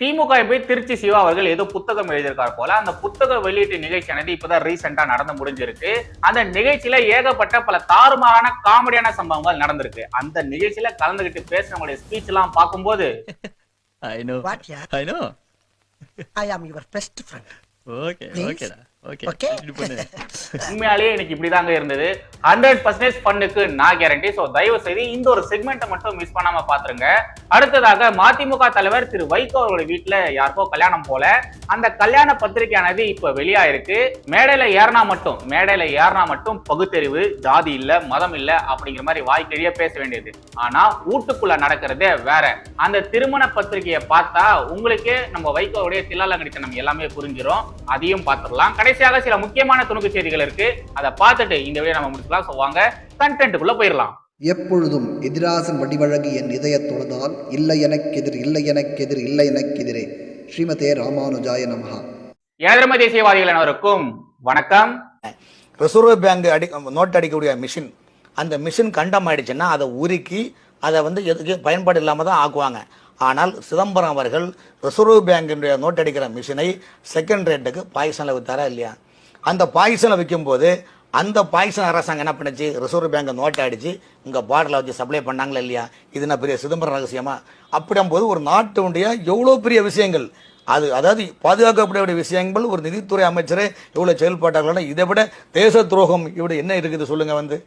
திமுக போய் திருச்சி சிவா அவர்கள் ஏதோ புத்தகம் எழுதியிருக்கார் போல அந்த புத்தக வெளியீட்டு நிகழ்ச்சியானது இப்பதான் ரீசெண்டா நடந்து முடிஞ்சிருக்கு அந்த நிகழ்ச்சியில ஏகப்பட்ட பல தாறுமாறான காமெடியான சம்பவங்கள் நடந்திருக்கு அந்த நிகழ்ச்சியில கலந்துகிட்டு பேசுறவங்களுடைய ஸ்பீச் எல்லாம் பார்க்கும்போது I know. What, yeah? I know. I am your best friend. பண்ணு. உண்மையாலேயே எனக்கு இப்படிதாங்க இருந்தது. ஹண்ட்ரட் பர்சன்டேஜ் ஃபண்டுக்கு நான் கேரண்டி ஸோ தயவு செய்து இந்த ஒரு செக்மெண்ட்டை மட்டும் மிஸ் பண்ணாம பாத்துருங்க. அடுத்ததாக மதிமுக தலைவர் திரு வைகோ அவர்களுடைய வீட்டுல யாருக்கோ கல்யாணம் போல. அந்த கல்யாண பத்திரிகையானது இப்ப வெளியாயிருக்கு. மேடையில ஏறினா மட்டும் மேடையில ஏறினா மட்டும் பகுத்தறிவு ஜாதி இல்ல மதம் இல்ல அப்படிங்கிற மாதிரி வாய்க்கழிய பேச வேண்டியது. ஆனா வீட்டுக்குள்ள நடக்கிறதே வேற. அந்த திருமண பத்திரிகையை பார்த்தா உங்களுக்கே நம்ம வைகோவுடைய தில்லாலங்கடித்தனம் எல்லாமே புரிஞ்சிரும். அதையும் பார்த்துடலாம் கடைசியாக சில முக்கியமான துணுக்கு செய்திகள் இருக்கு. அதை பார்த்துட்டு இந்த வீடியோ நம்ம முடிச்சுக்கலாம். ஸோ வாங்க கண்டென்ட்டுக்குள்ள போயிடலாம். எப்பொழுதும் எதிராசன் வடிவழகு என் இதயத் தொழுதால் இல்லை எனக்கெதிர் இல்லை எனக்கெதிர் இல்லை எனக்கெதிரே ஸ்ரீமதே ராமானுஜாய நமஹா. ஏழரம தேசியவாதிகள் அனைவருக்கும் வணக்கம். ரிசர்வ் பேங்க் அடி நோட் அடிக்கக்கூடிய மிஷின் அந்த மிஷின் கண்டம் ஆயிடுச்சுன்னா அதை உருக்கி அதை வந்து எதுக்கு பயன்பாடு இல்லாமல் தான் ஆக்குவாங்க. ஆனால் சிதம்பரம் அவர்கள் ரிசர்வ் பேங்கினுடைய நோட் அடிக்கிற மிஷினை செகண்ட் ரேட்டுக்கு பாய்சனில் விற்றாரா இல்லையா? அந்த பாய்சனை விற்கும்போது அந்த பாய்சன் அரசாங்கம் என்ன பண்ணுச்சு? ரிசர்வ் பேங்கை நோட்டை அடிச்சு இங்கே பார்டரில் வச்சு சப்ளை பண்ணாங்களா இல்லையா? இது என்ன பெரிய சிதம்பரம் ரகசியமா? அப்படிங்கும்போது ஒரு நாட்டுடைய எவ்வளோ பெரிய விஷயங்கள்? அது அதாவது பாதுகாக்கப்படக்கூடிய விஷயங்கள் ஒரு நிதித்துறை அமைச்சரே இவ்வளோ செயல்பட்டார்கள்னா இதை விட தேச துரோகம் இவ்வளோ என்ன இருக்குது சொல்லுங்கள் வந்து?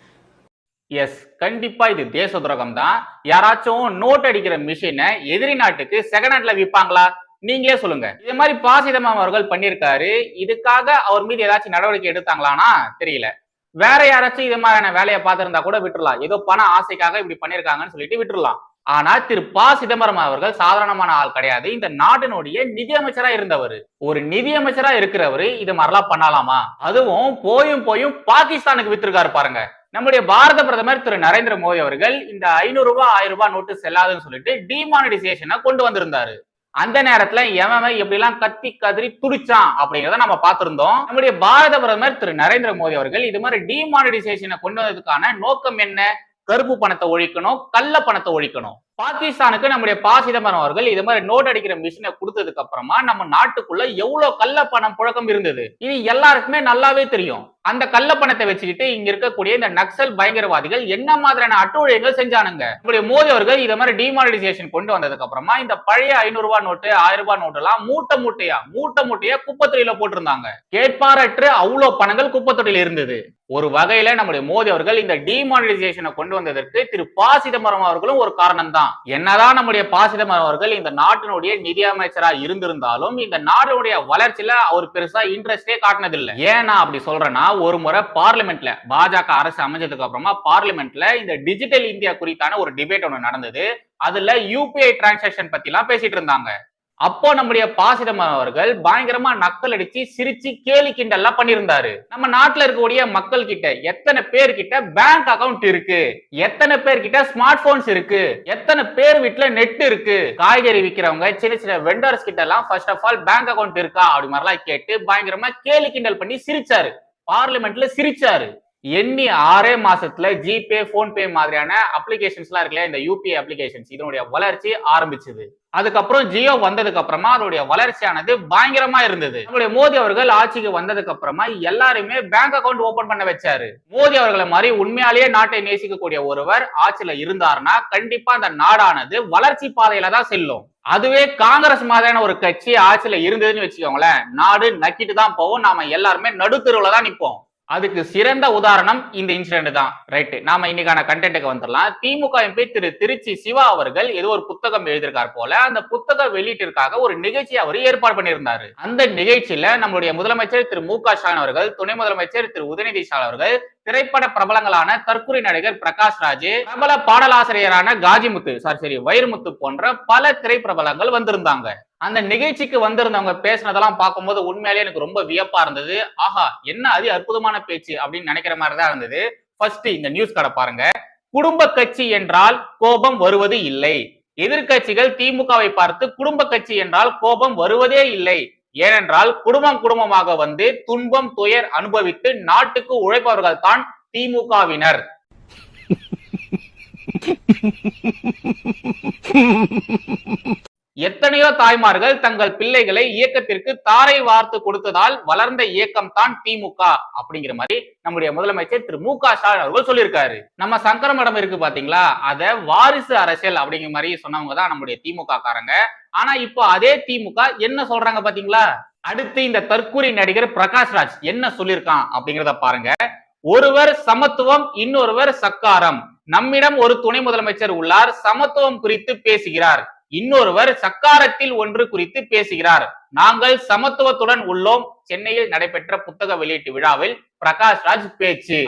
எஸ் கண்டிப்பா இது தேச துரோகம் தான் யாராச்சும் நோட் அடிக்கிற மிஷினை எதிரி நாட்டுக்கு செகண்ட் ஹேண்ட்ல விற்பாங்களா நீங்களே சொல்லுங்க. இதே மாதிரி பா சிதம்பரம் அவர்கள் பண்ணியிருக்காரு. இதுக்காக அவர் மீது ஏதாச்சும் நடவடிக்கை எடுத்தாங்களானா? தெரியல. வேற யாராச்சும் இது மாதிரியான வேலையை பார்த்திருந்தா கூட விட்டுரலாம் ஏதோ பண ஆசைக்காக இப்படி பண்ணியிருக்காங்கன்னு சொல்லிட்டு விட்டுரலாம் ஆனா திரு ப சிதம்பரம் அவர்கள் சாதாரணமான ஆள் கிடையாது. இந்த நாட்டினுடைய நிதியமைச்சரா இருந்தவர். ஒரு நிதியமைச்சரா இருக்கிறவரு இது மாதிரிலாம் பண்ணலாமா? அதுவும் போயும் போயும் பாகிஸ்தானுக்கு வித்திருக்காரு பாருங்க. நம்முடைய பாரத பிரதமர் திரு நரேந்திர மோடி அவர்கள் இந்த ஐநூறு ரூபாய் ஆயிரம் ரூபாய் நோட்டு செல்லாதுன்னு சொல்லிட்டு டிமானிடைசேஷனை கொண்டு வந்திருந்தாரு. அந்த நேரத்துல எவன் எப்படி எல்லாம் கத்தி கதறி துடிச்சான் அப்படிங்கறத நம்ம பார்த்திருந்தோம். நம்முடைய பாரத பிரதமர் திரு நரேந்திர மோடி அவர்கள் இது மாதிரி டிமானிடைசேஷனை கொண்டு வந்ததுக்கான நோக்கம் என்ன? கருப்பு பணத்தை ஒழிக்கணும் கள்ள பணத்தை ஒழிக்கணும். பாகிஸ்தானுக்கு நம்முடைய பா சிதம்பரம் அவர்கள் இது மாதிரி நோட் அடிக்கிற மிஷினை கொடுத்ததுக்கு அப்புறமா நம்ம நாட்டுக்குள்ள எவ்வளவு கள்ள பணம் புழக்கம் இருந்தது? இது எல்லாருக்குமே நல்லாவே தெரியும். அந்த கள்ள பணத்தை வச்சுக்கிட்டு இங்க இருக்கக்கூடிய இந்த நக்சல் பயங்கரவாதிகள் என்ன மாதிரியான அட்டுழியங்கள் செஞ்சானுங்க? நம்முடைய மோடி அவர்கள் இதை மாதிரி டிமானிட்டைசேஷன் கொண்டு வந்ததுக்கு அப்புறமா இந்த பழைய ஐநூறு ரூபாய் நோட்டு ஆயிரம் ரூபாய் நோட்டு எல்லாம் மூட்டை மூட்டையா மூட்டை மூட்டையா குப்பத்துறையில போட்டிருந்தாங்க. கேட்பாரற்று அவ்வளவு பணங்கள் குப்பத்துறையில இருந்தது. ஒரு வகையில நம்முடைய மோடி அவர்கள் இந்த டிமானிட்டைசேஷனை கொண்டு வந்ததற்கு திரு பா சிதம்பரம் அவர்களும் ஒரு காரணம் தான் என்னதான் நம்முடைய ப சிதம்பரம் அவர்கள் இந்த நாட்டினுடைய நிதி அமைச்சரா இருந்திருந்தாலும் இந்த நாட்டினுடைய வளர்ச்சியில அவர் பெருசா இன்ட்ரெஸ்டே காட்டினதில்லை. ஏன்னா அப்படி சொல்றேன்னா ஒரு முறை பார்லிமெண்ட்ல பாஜக அரசு அமைஞ்சதுக்கு அப்புறமா பார்லிமெண்ட்ல இந்த டிஜிட்டல் இந்தியா குறித்தான ஒரு டிபேட் ஒன்று நடந்தது. அதுல யூபிஐ டிரான்சாக்ஷன் பத்தி எல்லாம் பேசிட்டு இருந்தாங்க. அப்போ நம்முடைய பாசிடம் அவர்கள் பயங்கரமா நக்கல் அடிச்சு சிரிச்சு கேலி கிண்டல்லாம் பண்ணியிருந்தாரு. நம்ம நாட்டுல இருக்கக்கூடிய மக்கள் கிட்ட எத்தனை பேர் கிட்ட பேங்க் அக்கவுண்ட் இருக்கு? எத்தனை பேர் கிட்ட ஸ்மார்ட் போன்ஸ் இருக்கு? எத்தனை பேர் வீட்டுல நெட் இருக்கு? காய்கறி விற்கிறவங்க சின்ன சின்ன வெண்டர்ஸ் கிட்ட எல்லாம் first of all bank account இருக்கா? அப்படி மாதிரிலாம் கேட்டு பயங்கரமா கேலி கிண்டல் பண்ணி சிரிச்சாரு. பார்லிமெண்ட்ல சிரிச்சாரு. எண்ணி ஆறே மாசத்துல ஜிபே போன்பே மாதிரியான அப்ளிகேஷன்ஸ் எல்லாம் இருக்குல்ல இந்த யூபிஐ அப்ளிகேஷன்ஸ் இதனுடைய வளர்ச்சி ஆரம்பிச்சது. அதுக்கப்புறம் ஜியோ வந்ததுக்கு அப்புறமா அதோடைய வளர்ச்சியானது பயங்கரமா இருந்தது. நம்மளுடைய மோடி அவர்கள் ஆட்சிக்கு வந்ததுக்கு அப்புறமா எல்லாருமே பேங்க் அக்கவுண்ட் ஓபன் பண்ண வச்சாரு. மோடி அவர்களை மாதிரி உண்மையாலேயே நாட்டை நேசிக்கக்கூடிய ஒருவர் ஆட்சியில இருந்தாருன்னா கண்டிப்பா அந்த நாடானது வளர்ச்சி பாதையில தான் செல்லும். அதுவே காங்கிரஸ் மாதிரியான ஒரு கட்சி ஆட்சியில இருந்ததுன்னு வச்சுக்கோங்களேன் நாடு நக்கிட்டு தான் போவோம் நாம எல்லாருமே நடுத்தருவுல தான் நிப்போம். அதுக்கு சிறந்த உதாரணம் இந்த இன்சிடென்ட் தான். ரைட்டு நாம இன்னைக்கான கண்டென்ட்டுக்கு வந்துடலாம். திமுக எம்பி திரு திருச்சி சிவா அவர்கள் ஏதோ ஒரு புத்தகம் எழுதியிருக்கார் போல அந்த புத்தக வெளியீட்டிற்காக ஒரு நிகழ்ச்சி அவர் ஏற்பாடு பண்ணியிருந்தாரு. அந்த நிகழ்ச்சியில நம்மளுடைய முதலமைச்சர் திரு மு க ஸ்டாலின் அவர்கள் துணை முதலமைச்சர் திரு உதயநிதி ஸ்டாலின் அவர்கள் திரைப்பட பிரபலங்களான தற்கொலை நடிகர் பிரகாஷ் ராஜ் பிரபல பாடலாசிரியரான காஜிமுத்து சாரி சரி வைரமுத்து போன்ற பல திரைப்பிரபலங்கள் வந்திருந்தாங்க. அந்த நிகழ்ச்சிக்கு வந்திருந்தவங்க பேசினதெல்லாம் பார்க்கும்போது உண்மையிலேயே எனக்கு ரொம்ப வியப்பா இருந்தது. ஆஹா என்ன அது அற்புதமான பேச்சு அப்படின்னு நினைக்கிற மாதிரி தான் இருந்தது. ஃபர்ஸ்ட் இந்த நியூஸ் கடை பாருங்க. குடும்ப கட்சி என்றால் கோபம் வருவது இல்லை. எதிர்க்கட்சிகள் திமுகவை பார்த்து குடும்ப கட்சி என்றால் கோபம் வருவதே இல்லை. ஏனென்றால் குடும்பம் குடும்பமாக வந்து துன்பம் துயர் அனுபவித்து நாட்டுக்கு உழைப்பவர்கள் தான் திமுகவினர். எத்தனையோ தாய்மார்கள் தங்கள் பிள்ளைகளை இயக்கத்திற்கு தாரை வார்த்து கொடுத்ததால் வளர்ந்த இயக்கம் தான் திமுக அப்படிங்கிற மாதிரி நம்முடைய முதலமைச்சர் திரு மு க ஸ்டாலின் அவர்கள் சொல்லியிருக்காரு. நம்ம சங்கர மடம் இருக்கு பாத்தீங்களா? அத வாரிசு அரசியல் அப்படிங்கிற மாதிரி சொன்னவங்க தான் நம்முடைய திமுக காரங்க. ஆனா இப்போ அதே திமுக என்ன சொல்றாங்க பாத்தீங்களா? அடுத்து இந்த தற்கூரி நடிகர் பிரகாஷ்ராஜ் என்ன சொல்லியிருக்கான் அப்படிங்கிறத பாருங்க. ஒருவர் சமத்துவம் இன்னொருவர் சக்காரம். நம்மிடம் ஒரு துணை முதலமைச்சர் உள்ளார். சமத்துவம் குறித்து பேசுகிறார். இன்னொருவர் சக்காரத்தில் ஒன்று குறித்து பேசுகிறார். நாங்கள் சமத்துவத்துடன் உள்ளோம். சென்னையில் நடைபெற்ற புத்தக வெளியீட்டு விழாவில் பிரகாஷ் ராஜ் பேச்சு.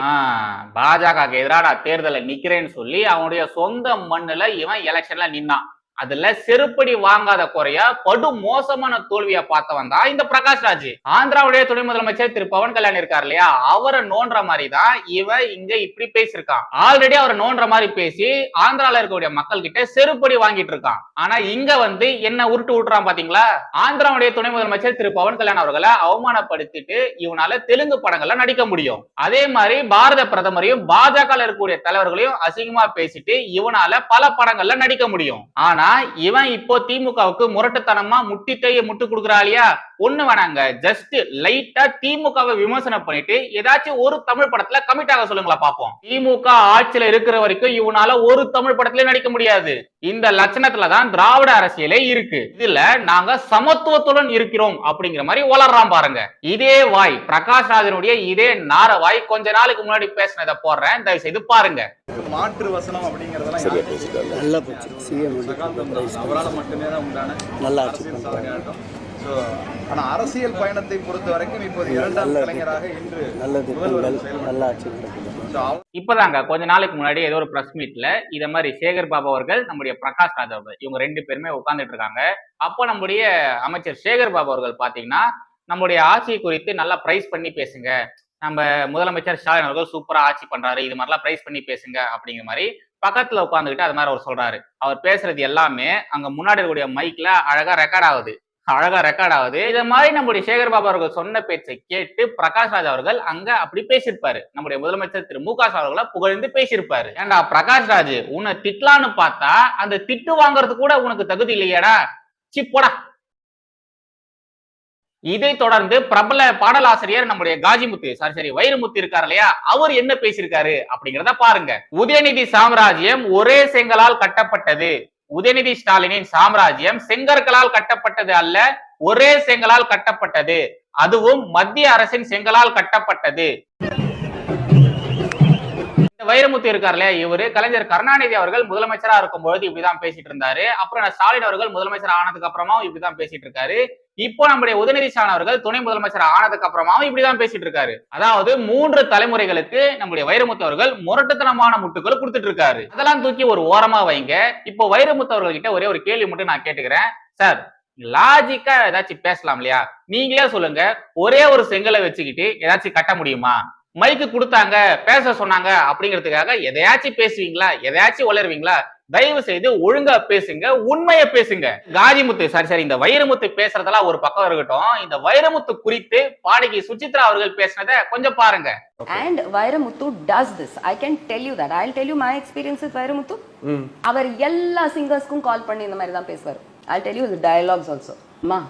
பாஜக எதிராக நான் தேர்தலில் நிக்கிறேன்னு சொல்லி அவனுடைய சொந்த மண்ணுல இவன் எலெக்ஷன்ல நின்னான். அதுல செருப்படி வாங்காத குறைய படு மோசமான தோல்வியை பார்த்தவன் தான் இந்த பிரகாஷ் ராஜ். ஆந்திராவுடைய துணை முதலமைச்சர் திரு பவன் கல்யாண் இருக்கார் இல்லையா? அவரை நோன்ற மாதிரி தான் இவன் இங்க இப்படி பேசியிருக்கான். ஆல்ரெடி அவரை நோன்ற மாதிரி பேசி ஆந்திரால இருக்கக்கூடிய மக்கள் கிட்ட செருப்படி வாங்கிட்டு இருக்கான். ஆனா இங்க வந்து என்ன உருட்டு விட்டுறான் பாத்தீங்களா? ஆந்திராவுடைய துணை முதலமைச்சர் திரு பவன் கல்யாண் அவர்களை அவமானப்படுத்திட்டு இவனால தெலுங்கு படங்கள்ல நடிக்க முடியும். அதே மாதிரி பாரத பிரதமரையும் பாஜக இருக்கக்கூடிய தலைவர்களையும் அசிங்கமா பேசிட்டு இவனால பல படங்கள்ல நடிக்க முடியும். ஆனா இவன் இப்போ திமுகவுக்கு முரட்டுத்தனமா முட்டி கைய முட்டு கொடுக்குறாளியா? ஒண்ணு வேணாங்க. ஜஸ்ட் லைட்டா திமுகவை விமர்சனம் பண்ணிட்டு ஏதாச்சும் ஒரு தமிழ் படத்துல கமிட் ஆக சொல்லுங்களா பாப்போம் திமுக ஆட்சியில இருக்கிற வரைக்கும் இவனால ஒரு தமிழ் படத்துல நடிக்க முடியாது. இந்த லட்சணத்துல தான் திராவிட அரசியலே இருக்கு. இதுல நாங்க சமத்துவத்துடன் இருக்கிறோம் அப்படிங்கிற மாதிரி வளர்றான் பாருங்க. இதே வாய் பிரகாஷ் ராஜனுடைய இதே நார வாய் கொஞ்ச நாளுக்கு முன்னாடி பேசினதை போடுறேன். தயவு செய்து பாருங்க மாற்று வசனம் அப்படிங்கறதெல்லாம்? நல்லா போச்சு. அவரால மட்டுமே தான் உண்டான நல்லா ஸோ ஆனா அரசியல் பயணத்தை பொறுத்த வரைக்கும் இப்போது இரண்டாம் கலைஞராக இன்று நல்ல முதல்வர் திட்டங்கள் செயல்படுறார். நல்லா இப்பதாங்க கொஞ்ச நாளைக்கு முன்னாடி ஏதோ ஒரு பிரஸ் மீட்ல இத மாதிரி சேகர் பாபு அவர்கள் நம்முடைய பிரகாஷ் ராஜ் அவர்கள் இவங்க ரெண்டு பேருமே உட்கார்ந்துட்டு இருக்காங்க. அப்போ நம்முடைய அமைச்சர் சேகர் பாபு அவர்கள் பாத்தீங்கன்னா நம்முடைய ஆட்சி குறித்து நல்லா பிரைஸ் பண்ணி பேசுங்க. நம்ம முதலமைச்சர் ஸ்டாலின் அவர்கள் சூப்பரா ஆட்சி பண்றாரு இது மாதிரிலாம் பிரைஸ் பண்ணி பேசுங்க அப்படிங்கிற மாதிரி பக்கத்துல உட்காந்துக்கிட்டு அது மாதிரி அவர் சொல்றாரு. அவர் பேசுறது எல்லாமே அங்க முன்னாடி இருக்கக்கூடிய மைக்ல அழகா ரெக்கார்ட் ஆகுது. அழகா ரெக்கார்ட் ஆகுது. இத மாதிரி நம்முடைய சேகர் பாபு அவர்கள் சொன்ன பேச்சை கேட்டு பிரகாஷ் ராஜ் அவர்கள் அங்க அப்படி பேசியிருப்பாரு. நம்முடைய முதலமைச்சர் திரு மு க அவர்களை புகழ்ந்து பேசியிருப்பாரு. ஏன்டா பிரகாஷ் ராஜ் உன்னை திட்டலான்னு பார்த்தா அந்த திட்டு வாங்குறது கூட உனக்கு தகுதி இல்லையாடா. சிப்போடா போடா. இதை தொடர்ந்து பிரபல பாடலாசிரியர் நம்முடைய காஜிமுத்து சாரி சரி வைரமுத்து இருக்காரு இல்லையா? அவர் என்ன பேசியிருக்காரு அப்படிங்கிறத பாருங்க. உதயநிதி சாம்ராஜ்யம் ஒரே செங்கலால் கட்டப்பட்டது. உதயநிதி ஸ்டாலினின் சாம்ராஜ்யம் செங்கற்களால் கட்டப்பட்டது அல்ல ஒரே செங்கலால் கட்டப்பட்டது. அதுவும் மத்திய அரசின் செங்கலால் கட்டப்பட்டது. இந்த வைரமுத்து இருக்கார்ல இவரு? கலைஞர் கருணாநிதி அவர்கள் முதலமைச்சரா இருக்கும்பொழுது இப்படிதான் பேசிட்டு இருந்தாரு. அப்புறம் ஸ்டாலின் அவர்கள் முதலமைச்சர் ஆனதுக்கு அப்புறமா இப்படிதான் பேசிட்டு இருக்காரு. இப்போ நம்முடைய உதயநிதி ஸ்டாலின் அவர்கள் துணை முதலமைச்சர் ஆனதுக்கு அப்புறமாவும் இப்படிதான் பேசிட்டு இருக்காரு. அதாவது மூன்று தலைமுறைகளுக்கு நம்முடைய வைரமுத்து அவர்கள் முரட்டுத்தனமான முட்டுகள் கொடுத்துட்டு இருக்காரு. அதெல்லாம் தூக்கி ஒரு ஓரமா வைங்க. இப்போ வைரமுத்து அவர்கள் கிட்ட ஒரே ஒரு கேள்வி மட்டும் நான் கேட்டுக்கிறேன். சார் லாஜிக்கா ஏதாச்சும் பேசலாம் இல்லையா? நீங்களே சொல்லுங்க. ஒரே ஒரு செங்கலை வச்சுக்கிட்டு ஏதாச்சும் கட்ட முடியுமா? மைக்கு கொடுத்தாங்க பேச சொன்னாங்க அப்படிங்கிறதுக்காக எதையாச்சும் பேசுவீங்களா? எதையாச்சும் வளருவீங்களா தயவு செய்து ஒழுங்கா பேசுங்க உண்மையை பேசுங்க. காஜிமுத்து சரி சரி இந்த வைரமுத்து பேசுறதெல்லாம் ஒரு பக்கம் இருக்கட்டும். இந்த வைரமுத்து குறித்து பாடகி சுசித்ரா அவர்கள் பேசினதை கொஞ்சம் பாருங்க. And Vairamuthu does this. I can tell you that. I'll tell you my experience with Vairamuthu. அவர் எல்லா சிங்கர்ஸ்க்கும் கால் பண்ணி இந்த மாதிரி தான் பேசுவார். I'll tell you the dialogues also. அம்மா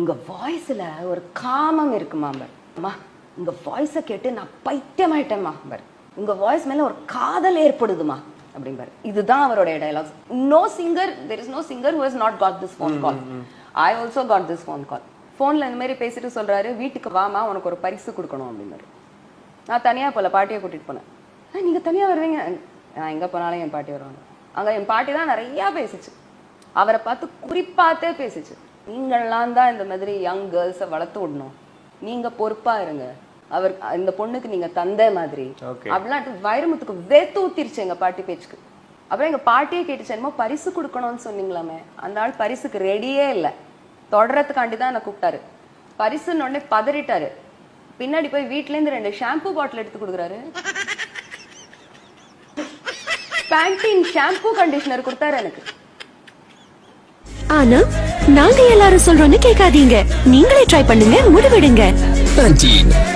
உங்க வாய்ஸ்ல ஒரு காமம் இருக்குமா அம்மா உங்க வாய்ஸை கேட்டு நான் பைத்தியமாயிட்டேம்மா பர். உங்க வாய்ஸ் மேல ஒரு காதல் ஏற்படுதுமா அப்படிம்பாரு இதுதான் அவருடைய dialogues no singer there is no singer who has not got this phone call I also got this phone call ஃபோனில் இந்த மாதிரி பேசிட்டு சொல்றாரு வீட்டுக்கு வாமா உனக்கு ஒரு பரிசு கொடுக்கணும் அப்படின்னாரு நான் தனியாக போல பாட்டியை கூட்டிட்டு போனேன். "ஆ, நீங்க தனியா வருவீங்க? நான் எங்க போனாலும் என் பாட்டி வருவாங்க. அங்க என் பாட்டி தான் நிறைய பேசிச்சு. அவரை பார்த்து குறிப்பாத்தே பேசிச்சு. நீங்கள்லாம் தான் இந்த மாதிரி யங் கேர்ள்ஸை வளர்த்து விடணும். நீங்க பொறுப்பா இருங்க. அவர் இந்த பொண்ணுக்கு நீங்க தந்தை மாதிரி. அப்படிலாம் வைரமுத்துக்கு வேத்து ஊத்திருச்சு எங்க பாட்டி பேச்சுக்கு. அப்புறம் எங்க பாட்டியே கேட்டுச்சு என்னமோ பரிசு கொடுக்கணும்னு சொன்னீங்களாமே. அந்த ஆள் பரிசுக்கு ரெடியே இல்லை. தொடரத்துக்காண்டி தான் என்னை கூப்பிட்டாரு. பரிசுன்னு உடனே பதறிட்டாரு. பின்னாடி போய் வீட்ல இருந்து ரெண்டு ஷாம்பு பாட்டில் எடுத்து கொடுக்குறாரு. பேண்டீன் ஷாம்பு கண்டிஷனர் கொடுத்தாரு எனக்கு. ஆனா நாங்க எல்லாரும் சொல்றோம்னு கேட்காதீங்க. நீங்களே ட்ரை பண்ணுங்க முடிவெடுங்க. Pantene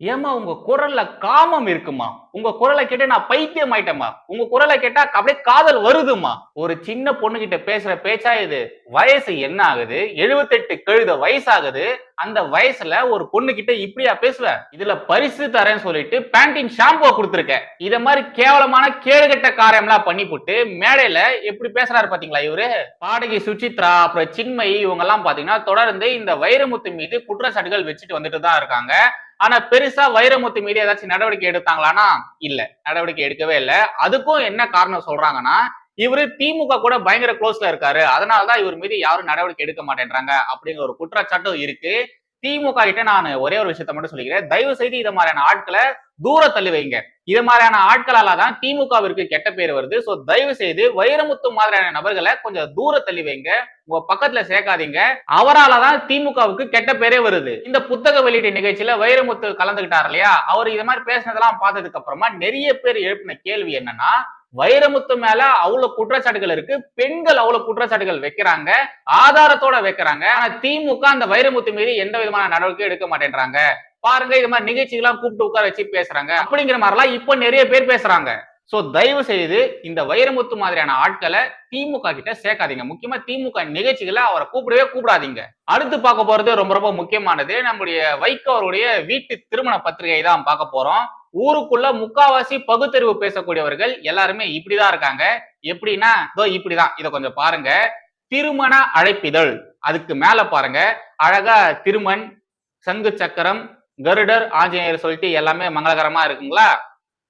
ஏமா உங்க குரல்ல காமம் இருக்குமா? உங்க குரலை கேட்டு நான் பைத்தியம் ஆயிட்டேமா உங்க குரலை கேட்டா அப்படியே காதல் வருதுமா ஒரு சின்ன பொண்ணு கிட்ட பேசுற பேச்சா இது? வயசு என்ன ஆகுது? எழுபத்தெட்டு கழுத வயசாகுது. அந்த வயசுல ஒரு பொண்ணு கிட்ட இப்படியா பேசுவ? இதுல பரிசு தரேன்னு சொல்லிட்டு பேண்டின் ஷாம்புவை கொடுத்துருக்க இத மாதிரி கேவலமான கேடுகட்ட காரியம்லாம் பண்ணி போட்டு மேடையில எப்படி பேசுறாரு பாத்தீங்களா இவரு? பாடகி சுச்சித்ரா அப்புறம் சின்மயி இவங்க எல்லாம் பாத்தீங்கன்னா தொடர்ந்து இந்த வைரமுத்து மீது குற்றச்சாட்டுகள் வச்சுட்டு வந்துட்டு தான் இருக்காங்க. ஆனா பெருசா வைரமுத்து மீது ஏதாச்சும் நடவடிக்கை எடுத்தாங்களானா இல்ல. நடவடிக்கை எடுக்கவே இல்ல. அதுக்கும் என்ன காரணம் சொல்றாங்கன்னா இவரு திமுக கூட பயங்கர க்ளோஸ்ல இருக்காரு. அதனாலதான் இவர் மீது யாரும் நடவடிக்கை எடுக்க மாட்டேன்றாங்க அப்படிங்கிற ஒரு குற்றச்சாட்டும் இருக்கு. திமுக கிட்ட நான் ஒரே ஒரு விஷயத்த மட்டும் சொல்லிக்கிறேன். தயவு செய்து இது மாதிரியான ஆட்களை தூர தள்ளி வைங்க. இது மாதிரியான ஆட்களால தான் திமுகவிற்கு கெட்ட பேர் வருது. ஸோ தயவு செய்து வைரமுத்து மாதிரியான நபர்களை கொஞ்சம் தூர தள்ளி வைங்க. உங்க பக்கத்துல சேர்க்காதீங்க. அவரால தான் திமுகவுக்கு கெட்ட பேரே வருது. இந்த புத்தக வெளியீட்டு நிகழ்ச்சியில வைரமுத்து கலந்துகிட்டார் இல்லையா? அவர் இது மாதிரி பேசினதெல்லாம் பார்த்ததுக்கு அப்புறமா நிறைய பேர் எழுப்பின கேள்வி என்னன்னா வைரமுத்து மேல அவ்வளவு குற்றச்சாட்டுகள் இருக்கு. பெண்கள் அவ்வளவு குற்றச்சாட்டுகள் வைக்கிறாங்க. ஆதாரத்தோட வைக்கிறாங்க. ஆனா திமுக அந்த வைரமுத்து மீது எந்த விதமான நடவடிக்கையும் எடுக்க மாட்டேன்றாங்க. பாருங்க இது மாதிரி நிகழ்ச்சிகள்லாம் கூப்பிட்டு உட்கார வச்சு பேசுறாங்க. அப்படிங்கிற மாதிரிலாம் இப்போ நிறைய பேர் பேசுறாங்க. சோ தயவு செய்து இந்த வைரமுத்து மாதிரியான ஆட்களை திமுக கிட்ட சேர்க்காதீங்க. முக்கியமா திமுக நிகழ்ச்சிகளை அவரை கூப்பிடவே கூப்பிடாதீங்க. அடுத்து பார்க்க போறது ரொம்ப ரொம்ப முக்கியமானது. நம்முடைய வைகோ அவருடைய வீட்டு திருமண பத்திரிகை தான் பார்க்க போறோம். ஊருக்குள்ள முக்காவாசி பகுத்தறிவு பேசக்கூடியவர்கள் எல்லாருமே இப்படிதான் இருக்காங்க. எப்படின்னா இதோ இப்படிதான். இதை கொஞ்சம் பாருங்க. திருமண அழைப்பிதழ். அதுக்கு மேல பாருங்க. அழகா திருமண் சங்கு சக்கரம் கருடர் ஆஞ்சநேயர் சொல்லிட்டு எல்லாமே மங்களகரமா இருக்குங்களா?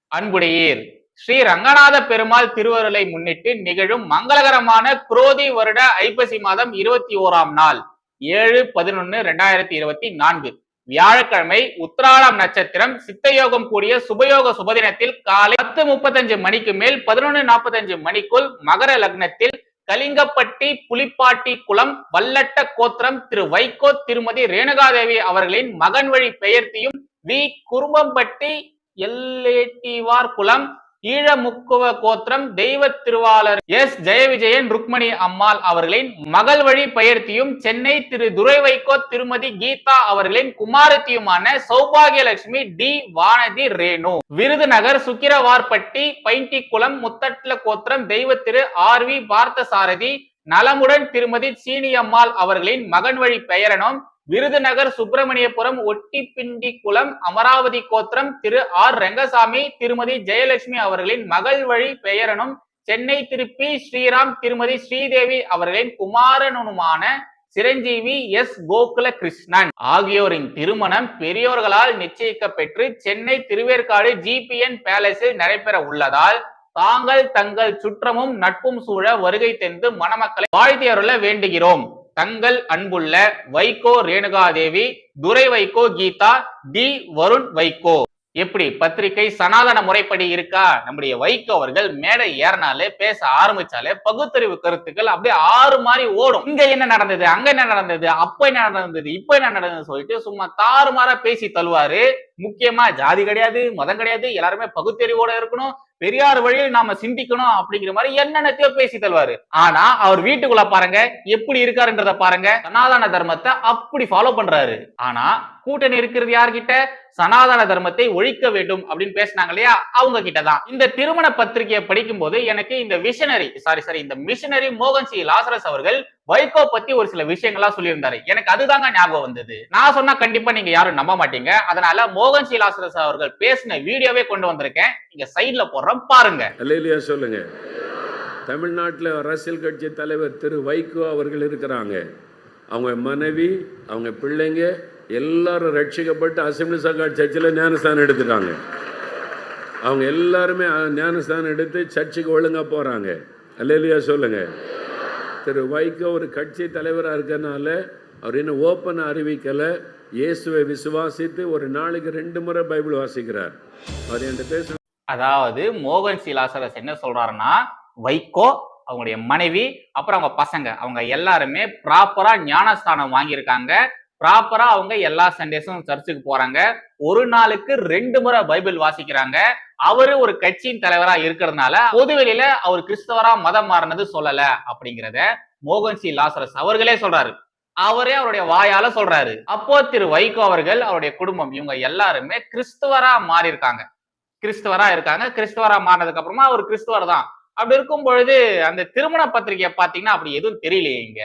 அன்புடையீர். ஸ்ரீ ரங்கநாத பெருமாள் திருவருளை முன்னிட்டு நிகழும் மங்களகரமான குரோதி வருட ஐப்பசி மாதம் இருபத்தி ஓராம் நாள் ஏழு பதினொன்னு ரெண்டாயிரத்தி இருபத்தி நான்கு. வியாழக்கிழமை உத்திராடம் நட்சத்திரம் சித்தயோகம் கூடிய சுபயோக சுபதினத்தில் காலை பத்து முப்பத்தஞ்சு மணிக்கு மேல் பதினொன்னு நாற்பத்தஞ்சு மணிக்குள் மகர லக்னத்தில் கலிங்கப்பட்டி புலிப்பாட்டி குளம் வல்லட்ட கோத்திரம் திரு வைகோ திருமதி ரேணுகாதேவி அவர்களின் மகன் வழி பெயர்த்தியும் வி. குறும்பம்பட்டி எல்லேட்டிவார் குளம் ஈழமுக்குவ கோத்திரம் தெய்வ திருவாளர் எஸ். ஜெயவிஜயன் ருக்மணி அம்மாள் அவர்களின் மகள் வழி பெயர்த்தியும் சென்னை திரு. துரை வைகோ திருமதி கீதா அவர்களின் குமாரத்தியுமான சௌபாகியலட்சுமி டி. வானதி ரேணு. விருதுநகர் சுக்கிரவார்பட்டி பைண்டிக்குளம் முத்தட்ல கோத்திரம் தெய்வ திரு. ஆர். வி. பார்த்தசாரதி நலமுடன் திருமதி சீனியம்மாள் அவர்களின் மகன் வழி பெயரனும் விருதுநகர் சுப்பிரமணியபுரம் ஒட்டிப்பிண்டி குளம் அமராவதி கோத்திரம் திரு ஆர் ரங்கசாமி திருமதி ஜெயலட்சுமி அவர்களின் மகள் வழி பெயரனும் சென்னை திருப்பி ஸ்ரீராம் திருமதி ஸ்ரீதேவி அவர்களின் குமாரனுமான சிரஞ்சீவி எஸ் கோகுல கிருஷ்ணன் ஆகியோரின் திருமணம் பெரியோர்களால் நிச்சயிக்கப்பெற்று சென்னை திருவேற்காடு ஜிபிஎன் பேலஸில் நடைபெற உள்ளதால் தாங்கள் தங்கள் சுற்றமும் நட்பும் சூழ வருகை தந்து மணமக்களை வாழ்த்தியருள வேண்டுகிறோம். தங்கள் அன்புள்ள வைகோ ரேணுகாதேவி துரை வைகோ கீதா டி. வருண் வைகோ. எப்படி? பத்திரிகை சனாதன முறைப்படி இருக்கா? நம்முடைய வைகோ அவர்கள் மேடை ஏறினாலே பேச ஆரம்பிச்சாலே பகுத்தறிவு கருத்துக்கள் அப்படியே ஆறு மாதிரி ஓடும். இங்க என்ன நடந்தது? அங்க என்ன நடந்தது? அப்ப என்ன நடந்தது? இப்ப என்ன நடந்தது சொல்லிட்டு சும்மா தாறுமாறா பேசி தள்ளுவாரு. முக்கியமா ஜாதி கிடையாது மதம் கிடையாது எல்லாருமே பகுத்தறிவோட இருக்கணும். பெரியார் வழியில் நாம சிந்திக்கணும் அப்படிங்கிற மாதிரி என்னென்னத்தையோ பேசி தருவாரு. ஆனா அவர் வீட்டுக்குள்ள பாருங்க எப்படி இருக்காருன்றத பாருங்க. சனாதன தர்மத்தை அப்படி ஃபாலோ பண்றாரு. ஆனா கூட்டணி இருக்கிறது யார்கிட்ட? சனாதன தர்மத்தை ஒழிக்க வேண்டும் அப்படின்னு பேசினாங்க இல்லையா? அவங்க கிட்டதான் இந்த திருமண பத்திரிகையை படிக்கும் போது எனக்கு இந்த விஷனரி சாரி சாரி இந்த மிஷனரி மோகன் சி. லாசரஸ் அவர்கள் வைகோ பத்தி ஒரு சில விஷயங்கள்லாம் சொல்லியிருந்தாரு. எனக்கு அதுதாங்க ஞாபகம் வந்தது. நான் சொன்னா கண்டிப்பா நீங்க யாரும் நம்ப மாட்டீங்க. அதனால மோகன் சி அவர்கள் பேசின வீடியோவே கொண்டு வந்திருக்கேன். நீங்க சைட்ல போடுறோம் பாருங்க. அல்லையா சொல்லுங்க. தமிழ்நாட்டில் அரசியல் கட்சி தலைவர் திரு வைகோ அவர்கள் இருக்கிறாங்க. அவங்க மனைவி அவங்க பிள்ளைங்க எல்லாரும் ரட்சிக்கப்பட்டு அசம்பிளி சர்க்கார் சர்ச்சில் ஞானஸ்தானம் எடுத்துட்டாங்க. அவங்க எல்லாருமே ஞானஸ்தானம் எடுத்து சர்ச்சுக்கு ஒழுங்காக போகிறாங்க அல்லையா சொல்லுங்கள் திரு வைகோ ஒரு கட்சி தலைவராக இருக்கிறனால அவர் இன்னும் ஓப்பன் அறிவிக்கலை. இயேசுவை விசுவாசித்து ஒரு நாளைக்கு ரெண்டு முறை பைபிள் வாசிக்கிறார். அவர் என்கிட்ட பேச அதாவது மோகன் சிலாசரஸ் என்ன சொல்றாருன்னா வைகோ அவங்களுடைய மனைவி அப்புறம் அவங்க பசங்க அவங்க எல்லாருமே ப்ராப்பரா ஞானஸ்தானம் வாங்கியிருக்காங்க. ப்ராப்பரா அவங்க எல்லா சண்டேஸும் சர்ச்சுக்கு போறாங்க. ஒரு நாளுக்கு ரெண்டு முறை பைபிள் வாசிக்கிறாங்க. அவரு ஒரு கட்சியின் தலைவரா இருக்கிறதுனால பொதுவெளியில அவர் கிறிஸ்தவரா மதம் மாறினது சொல்லல அப்படிங்கிறத மோகன் சி. லாசரஸ் அவர்களே சொல்றாரு. அவரே அவருடைய வாயால சொல்றாரு. அப்போ திரு வைகோ அவர்கள் அவருடைய குடும்பம் இவங்க எல்லாருமே கிறிஸ்துவரா மாறி இருக்காங்க கிறிஸ்துவரா இருக்காங்க. கிறிஸ்துவரா மாறினதுக்கு அப்புறமா அவர் கிறிஸ்துவர் தான். அப்படி இருக்கும் பொழுது அந்த திருமண பத்திரிகையை பாத்தீங்கன்னா அப்படி எதுவும் தெரியலையே இங்க.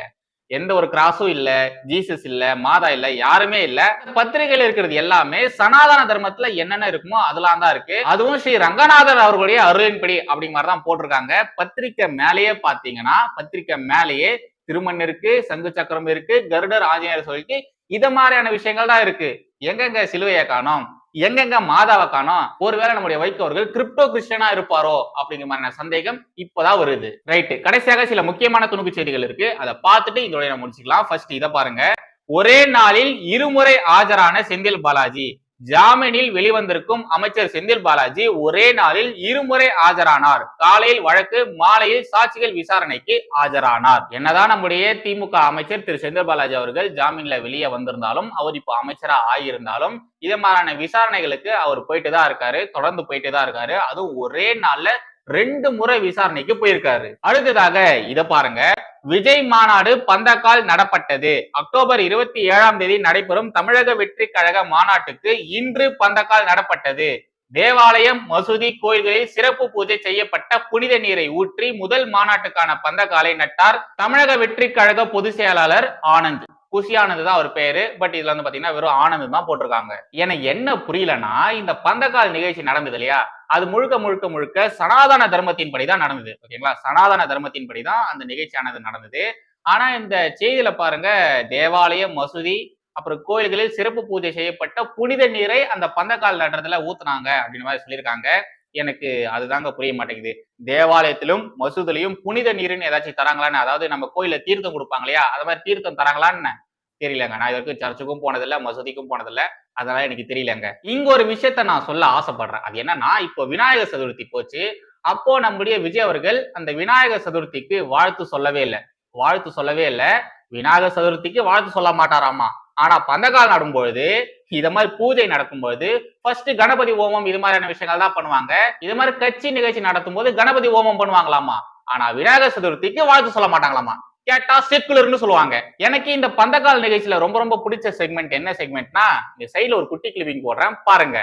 எந்த ஒரு கிராஸும் இல்ல ஜீசஸ் இல்ல மாதா இல்ல யாருமே இல்ல. பத்திரிகையில இருக்கிறது எல்லாமே சனாதன தர்மத்துல என்னென்ன இருக்குமோ அதெல்லாம் தான் இருக்கு. அதுவும் ஸ்ரீ ரங்கநாதர் அவர்களுடைய அருளின்படி அப்படிங்கிற மாதிரி தான் போட்டிருக்காங்க. பத்திரிக்கை மேலேயே பாத்தீங்கன்னா பத்திரிக்கை மேலேயே திருமண் இருக்கு சங்கு சக்கரம் இருக்கு கருடர் ஆஞ்சநேயர் சொல்லிட்டு இத மாதிரியான விஷயங்கள் தான் இருக்கு. எங்கெங்க சிலுவையை காணோம்? எங்கெங்க மாதாவை காணோம்? ஒருவேளை நம்முடைய வைகோ அவர்கள் கிரிப்டோ கிறிஸ்டியனா இருப்பாரோ? அப்படிங்கிற மாதிரியான சந்தேகம் இப்பதான் வருது. ரைட்டு கடைசியாக சில முக்கியமான துணுக்கு செய்திகள் இருக்கு. அதை பார்த்துட்டு இந்த உரையை முடிச்சுக்கலாம். ஃபர்ஸ்ட் இதை பாருங்க. ஒரே நாளில் இருமுறை ஆஜரான செந்தில் பாலாஜி. ஜாமீனில் வெளிவந்திருக்கும் அமைச்சர் செந்தில் பாலாஜி ஒரே நாளில் இருமுறை ஆஜரானார். காலையில் வழக்கு மாலையில் சாட்சிகள் விசாரணைக்கு ஆஜரானார். என்னதான் நம்முடைய திமுக அமைச்சர் திரு செந்தில் பாலாஜி அவர்கள் ஜாமீன்ல வெளியே வந்திருந்தாலும் அவர் இப்போ அமைச்சரா ஆகியிருந்தாலும் இதே மாதிரியான விசாரணைகளுக்கு அவர் போயிட்டு தான் இருக்காரு தொடர்ந்து போயிட்டு தான் இருக்காரு. அதுவும் ஒரே நாள்ல ரெண்டு முறை விசாரணைக்கு போயிருக்காரு. அடுத்ததாக இத பாருங்க. விஜய் மாநாடு பந்தக்கால் நடப்பட்டது. அக்டோபர் இருபத்தி ஏழாம் தேதி நடைபெறும் தமிழக வெற்றி கழக மாநாட்டுக்கு இன்று பந்தக்கால் நடப்பட்டது. தேவாலயம் மசூதி கோயில்களில் சிறப்பு பூஜை செய்யப்பட்ட புனித நீரை ஊற்றி முதல் மாநாட்டுக்கான பந்தக்காலை நட்டார் தமிழக வெற்றி கழக பொதுச் செயலாளர் ஆனந்த். குஷியானது தான் அவர் பேரு. பட் இதுல வந்து பாத்தீங்கன்னா வெறும் ஆனந்த் தான் போட்டிருக்காங்க. எனக்கு என்ன புரியலன்னா இந்த பந்தக்கால் நிகழ்ச்சி நடந்தது இல்லையா? அது முழுக்க முழுக்க முழுக்க சனாதன தர்மத்தின்படி தான் நடந்தது. ஓகேங்களா சனாதன தர்மத்தின்படி தான் அந்த நிகழ்ச்சியானது நடந்தது. ஆனா இந்த செய்தியில பாருங்க தேவாலயம் மசூதி அப்புறம் கோயில்களில் சிறப்பு பூஜை செய்யப்பட்ட புனித நீரை அந்த பந்தக்கால் நடுறதுல ஊத்துனாங்க அப்படின்னு மாதிரி சொல்லியிருக்காங்க. எனக்கு அதுதாங்க புரிய மாட்டேங்குது. தேவாலயத்திலும் மசூதிலையும் புனித நீருன்னு ஏதாச்சும் தராங்களான்னு அதாவது நம்ம கோயில தீர்த்தம் கொடுப்பாங்க இல்லையா? அது மாதிரி தீர்த்தம் தராங்களான்னு தெரியலங்க. நான் இது வரைக்கும் சர்ச்சுக்கும் போனதில்ல மசூதிக்கும் போனதில்ல. அதெல்லாம் எனக்கு தெரியலங்க. இங்க ஒரு விஷயத்த நான் சொல்ல ஆசைப்படுறேன். அது என்னன்னா இப்போ விநாயகர் சதுர்த்தி போச்சு. அப்போ நம்முடைய விஜய் அவர்கள் அந்த விநாயகர் சதுர்த்திக்கு வாழ்த்து சொல்லவே இல்லை. வாழ்த்து சொல்லவே இல்லை. விநாயகர் சதுர்த்திக்கு வாழ்த்து சொல்ல மாட்டாராமா? ஆனா பந்தகால் நடும்பொழுது இத மாதிரி பூஜை நடக்கும்போது ஃபர்ஸ்ட் கணபதி ஹோமம் இது மாதிரியான விஷயங்கள் தான் பண்ணுவாங்க. இது மாதிரி கட்சி நிகழ்ச்சி நடத்தும் போது கணபதி ஹோமம் பண்ணுவாங்களாமா? ஆனா விநாயகர் சதுர்த்திக்கு வாழ்த்து சொல்ல மாட்டாங்களாமா? கேட்டா செக்குலர்னு சொல்லுவாங்க. எனக்கு இந்த பந்தகால் நிகழ்ச்சியில ரொம்ப ரொம்ப பிடிச்ச செக்மெண்ட் என்ன செக்மெண்ட்னா இந்த சைடுல ஒரு குட்டி கிளிப்பிங் போடுறேன் பாருங்க.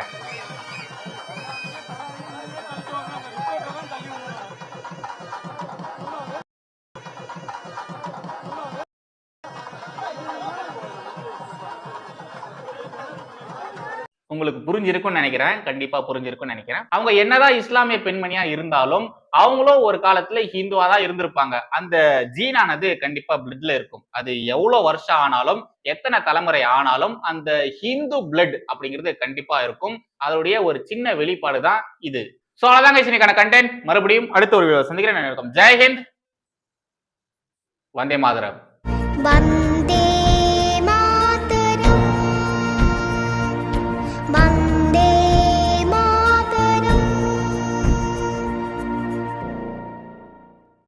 உங்களுக்கு புரிஞ்சிருக்கும்னு நினைக்கிறேன். கண்டிப்பா புரிஞ்சிருக்கும்னு நினைக்கிறேன். அவங்க என்னதான் இஸ்லாமிய பெண்மணியா இருந்தாலும் அவங்களும் ஒரு காலத்துல ஹிந்துவா தான் இருந்திருப்பாங்க. அந்த ஜீனானது கண்டிப்பா பிளட்ல இருக்கும். அது எவ்வளவு வருஷம் ஆனாலும் எத்தனை தலைமுறை ஆனாலும் அந்த ஹிந்து பிளட் அப்படிங்கிறது கண்டிப்பா இருக்கும். அதோடைய ஒரு சின்ன வெளிப்பாடு தான் இது. சோ அவ்வளவுதாங்க இன்னைக்கான கண்டென்ட் மறுபடியும் அடுத்த ஒரு video ல சந்திக்கிறேன் ஜெய்ஹிந்த் வந்தே மாதரம்.